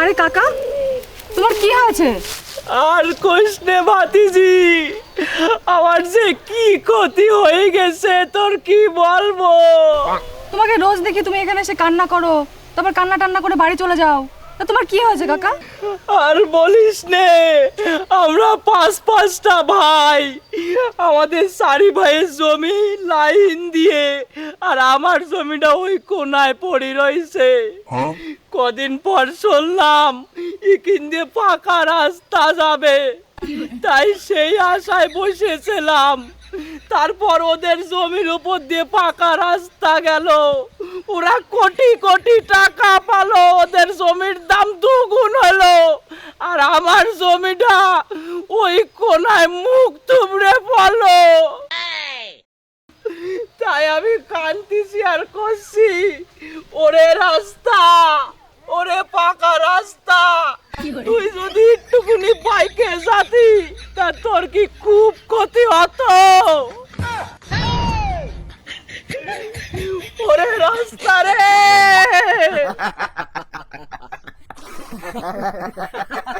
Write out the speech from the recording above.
আরে কাকা তোমার কি হয়েছে? আর কৃষ্ণে ভাতিজি আমার যে কি ক্ষতি হয়ে গেছে তোর কি বলব? তোমাকে রোজ দেখি তুমি এখানে এসে কান্না করো তারপর কান্না টান্না করে বাড়ি চলে যাও। তা তোমার কি হয়েছে কাকা? আর বলিস নে আমরা পাঁচ পাঁচটা ভাই আমাদের চারি ভাইয়ের জমি লাইন দিয়ে আর আমার জমিটা ওই কোনায় পড়ে রয়েছে কদিন পর শুনলাম এখান দিয়ে পাকা রাস্তা যাবে। তাই সেই আশায় বসেছিলাম। তারপর ওদের জমির উপর দিয়ে পাকা রাস্তা গেল। ওরা কোটি কোটি টাকা পালো ওদের জমির দাম দুগুণ হলো। আর আমার জমিটা ওই কোনায় মুখ তুবড়ে পড়ল। আমি কান্দিছি আর করছি। ওরে রাস্তা, ওরে পাকা রাস্তা। তুই যদি একটুকুনি বাইকে যাতি, তা তোর কি খুব ক্ষতি হতো? ওরে রাস্তা রে।